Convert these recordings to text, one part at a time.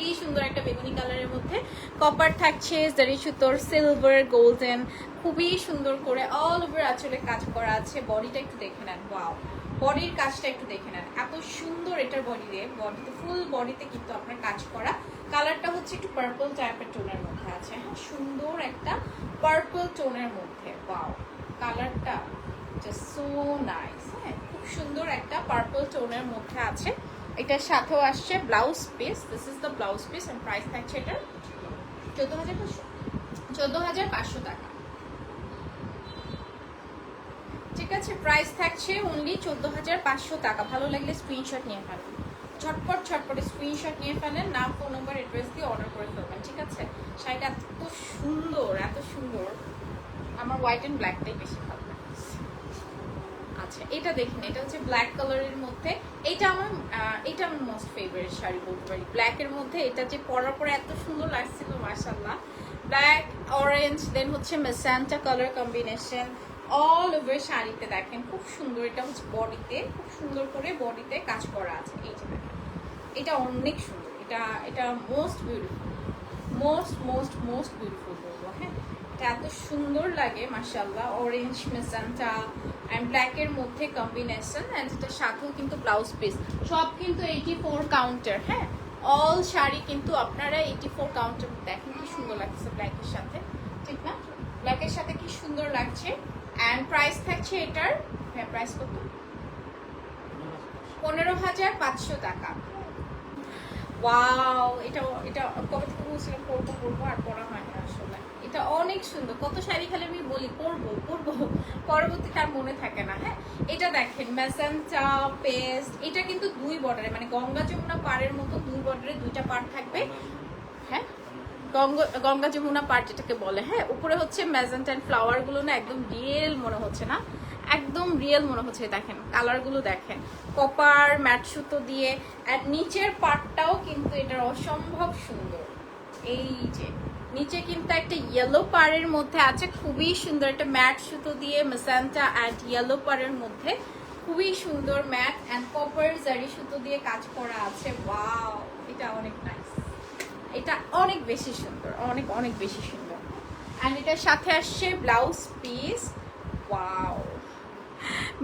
খুবই সুন্দর একটা বেগুনি কালারের মধ্যে। কপার থাকছে জারি সুতোর সিলভার গোল্ডেন খুবই সুন্দর করে অল ওভার আঁচলে কাজ করা আছে। বডিটা একটু দেখে নেন ওয়াও বডির কাজটা একটু দেখে নেন। এত সুন্দর এটার বডি বডিতে বডিতে ফুল বডিতে কিন্তু আপনার কাজ করা। কালারটা হচ্ছে একটু পার্পল টাইপের টোনের মধ্যে আছে। হ্যাঁ সুন্দর একটা পার্পল টোনের মধ্যে ওয়াও কালারটা সো নাইস হ্যাঁ খুব সুন্দর একটা পার্পল টোনের মধ্যে আছে। এটার সাথেও আসছে blouse piece this is the blouse piece and price থাকছে এটা চোদ্দ হাজার পাঁচশো। চোদ্দ হাজার পাঁচশো টাকা। ঠিক আছে প্রাইস থাকছে অনলি চোদ্দ হাজার পাঁচশো টাকা। ভালো লাগলে স্ক্রিনশট নিয়ে ফেলেন ঝটপট, ঝটপটে স্ক্রিনশট নিয়ে ফেলেন নাম ফোন নম্বর অ্যাড্রেস দিয়ে অর্ডার করে ফেলবেন, ঠিক আছে? শাড়িটা এত সুন্দর এত সুন্দর। আমার হোয়াইট অ্যান্ড ব্ল্যাকটাই বেশি ভালো। আচ্ছা এটা দেখুন, এটা হচ্ছে ব্ল্যাক কালারের মধ্যে। এটা আমার এটা আমার মোস্ট ফেভারিট শাড়ি বলতে পারি। ব্ল্যাকের মধ্যে এটা যে পরার পরে এত সুন্দর লাগছিল মার্শাল্লাহ ব্ল্যাক অরেঞ্জ দেন হচ্ছে magenta colour combination all over শাড়িতে দেখেন, খুব সুন্দর। এটা হচ্ছে বডিতে, খুব সুন্দর করে বডিতে কাজ করা আছে। এই যে দেখেন, এটা অনেক সুন্দর। এটা এটা most beautiful most most most beautiful বলব হ্যাঁ? এটা এত সুন্দর লাগে মাসাল্লাহ অরেঞ্জ মেসান্টা অ্যান্ড ব্ল্যাকের মধ্যে কম্বিনেশন অ্যান্ড এটার সাথেও কিন্তু ব্লাউজ পিস সব কিন্তু এইটি ফোর কাউন্টার হ্যাঁ? অল শাড়ি কিন্তু আপনারা এইটি ফোর কাউন্টার দেখেন, কি সুন্দর লাগছে ব্ল্যাকের সাথে। ঠিক না? ব্ল্যাকের সাথে কি সুন্দর লাগছে? অ্যান্ড প্রাইস থাকছে এটার হ্যাঁ প্রাইস কত? পনেরো হাজার পাঁচশো টাকা। ওয়াও এটা এটা কবে থেকে বলছিলাম পরবো পরবো আর পরা হয় না আসলে। এটা অনেক সুন্দর। কত শাড়ি খালি আমি বলি, পরবো পরবো। পরবর্তীতে আর মনে থাকে না হ্যাঁ? এটা দেখেন ম্যাসান্টা পেস্ট, এটা কিন্তু দুই বর্ডারে মানে গঙ্গা যমুনা পাড়ের মতো দুই বর্ডারে দুইটা পাড় থাকবে। হ্যাঁ? গঙ্গা গঙ্গা যমুনা পার্ট যেটাকে বলে হ্যাঁ? উপরে হচ্ছে ম্যাজেন্টা অ্যান্ড ফ্লাওয়ারগুলো না একদম রিয়েল মনে হচ্ছে না। একদম রিয়েল মনে হচ্ছে, দেখেন কালারগুলো দেখেন। কপার ম্যাট সুতো দিয়ে আর নিচের পার্টটাও কিন্তু এটার অসম্ভব সুন্দর। এই যে, নিচে কিন্তু একটা ইয়েলো পাড়ের মধ্যে আছে, খুবই সুন্দর একটা ম্যাট সুতো দিয়ে মেসান্টা অ্যান্ড ইয়েলো পাড়ের মধ্যে খুবই সুন্দর ম্যাট অ্যান্ড কপার জারি সুতো দিয়ে কাজ করা আছে। ওয়াও এটা অনেক নাইস এটা অনেক বেশি সুন্দর, অনেক অনেক বেশি সুন্দর। অ্যান্ড এটার সাথে আসছে ব্লাউজ পিস ওয়াও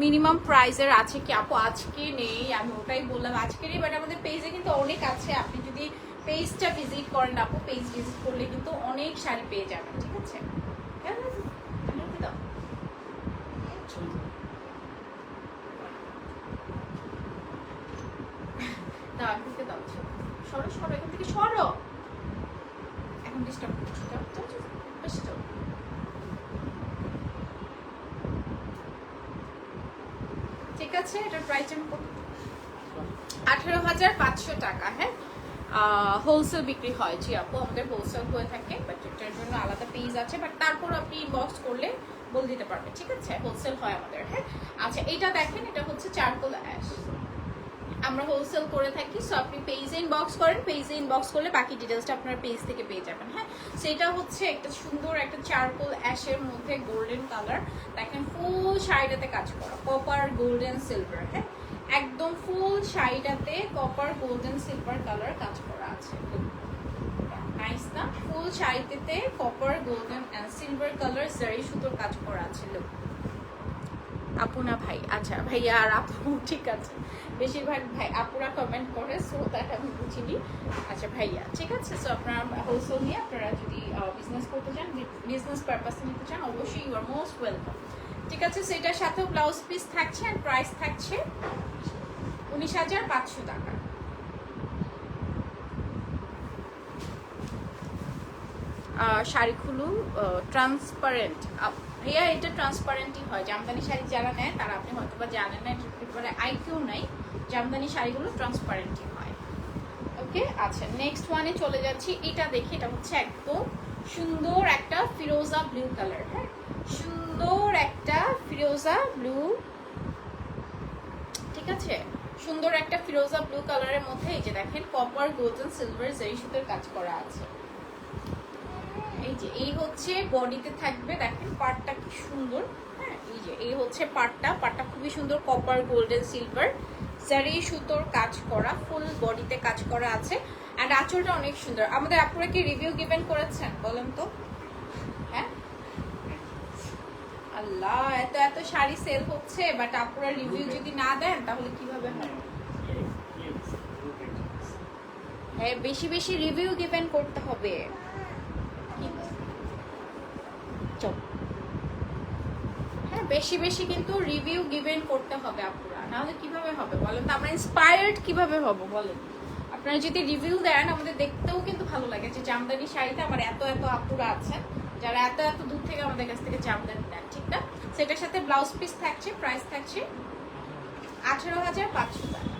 মিনিমাম প্রাইসের আছে কি? আপু আজকে নেই আমি ওটাই বললাম আজকে নেই বাট আমাদের পেজে কিন্তু অনেক আছে। আপনি যদি পেজটা ভিজিট করেন আপু পেজ ভিজিট করলে কিন্তু অনেক শাড়ি পেয়ে যাবেন ঠিক আছে? হ্যাঁ, আমি দাও। সরো সরো এখান থেকে সরো। এখন ডিস্টার্ব করছি আছে, এটার প্রাইস আঠেরো হাজার পাঁচশো টাকা হ্যাঁ? হোলসেল বিক্রি হয়। জি আপু, আমাদের হোলসেল হয়ে থাকে বাট এটার জন্য আলাদা পেজ আছে বাট তারপর আপনি ইনবক্স করলে বলে দিতে পারবেন ঠিক আছে? হোলসেল হয় আমাদের হ্যাঁ? আচ্ছা এটা দেখেন, এটা হচ্ছে চারকোল অ্যাশ আমরা হোলসেল করে থাকি সো আপনি পেজে ইনবক্স করেন পেজে ইনবক্স করলে বাকি ডিটেলসটা আপনার পেজ থেকে পেয়ে যাবেন হ্যাঁ? সেটা হচ্ছে একটা সুন্দর একটা চারকোল অ্যাশের মধ্যে গোল্ডেন কালার দেখেন ফুল শাড়িটাতে কাজ করা কপার গোল্ডেন সিলভার হ্যাঁ? একদম ফুল শাড়িটাতে কপার গোল্ডেন সিলভার কালার কাজ করা আছে। না? ফুল শাড়িতে copper golden and silver colour zari সুতোর কাজ করা আছে, look। আপু না ভাই? আচ্ছা ভাইয়া আর আপু ঠিক আছে। বেশিরভাগ ভাই আপুরা কমেন্ট করে সো দ্যাট আমি বুঝিনি। আচ্ছা ভাইয়া ঠিক আছে সো আপনারা হোলসেল নিয়ে আপনারা যদি বিজনেস করতে চান বিজনেস পারপাসে নিতে চান অবশ্যই ইউ আর মোস্ট ওয়েলকাম ঠিক আছে সেটার সাথেও ব্লাউজ পিস থাকছে অ্যান্ড প্রাইস থাকছে উনিশ হাজার পাঁচশো টাকা। আহ, শাড়িগুলো ট্রান্সপারেন্ট ভাইয়া, এটা ট্রান্সপারেন্টই হয়। জামদানি শাড়ি যারা নেয়, তারা আপনি হয়তো বা জানেন না, এটার ব্যাপারে আইকিউ নাই। জামদানি শাড়িগুলো ট্রান্সপারেন্টই হয়। ওকে আচ্ছা নেক্সট ওয়ানে চলে যাচ্ছি। এটা দেখি, এটা হচ্ছে একদম সুন্দর একটা ফিরোজা ব্লু কালার হ্যাঁ? সুন্দর একটা ফিরোজা ব্লু ঠিক আছে? সুন্দর একটা ফিরোজা ব্লু কালারের মধ্যে এই যে দেখেন কপার গোল্ডেন সিলভার জারি সুতোর কাজ করা আছে। এই যে এই হচ্ছে বডিতে থাকবে দেখেন পার্টটা কি সুন্দর হ্যাঁ এই যে এই হচ্ছে পার্টটা পার্টটা খুবই সুন্দর কপার গোল্ডেন সিলভার জারি সুতোর কাজ করা ফুল বডিতে কাজ করা আছে অ্যান্ড আঁচলটা অনেক সুন্দর। আমাদের আপুরা কি রিভিউ গিভেন করেছেন বলেন তো? হ্যাঁ? আল্লাহ এত এত শাড়ি সেল হচ্ছে বাট আপুরা রিভিউ যদি না দেন তাহলে কীভাবে হয়? হ্যাঁ বেশি বেশি রিভিউ গিভেন করতে হবে চল হ্যাঁ বেশি বেশি কিন্তু রিভিউ গিভেন করতে হবে আপুরা। নাহলে কীভাবে হবে বলেন তো? আমরা ইন্সপায়ার্ড কীভাবে হব বলেন? আপনারা যদি রিভিউ দেন, আমাদের দেখতেও কিন্তু ভালো লাগে যে জামদানি শাড়িতে আমার এত এত আপুরা আছেন, যারা এত এত দূর থেকে আমাদের কাছ থেকে জামদানি নেন, ঠিক না? সেটার সাথে ব্লাউজ পিস থাকছে প্রাইস থাকছে আঠেরো হাজার পাঁচশো টাকা।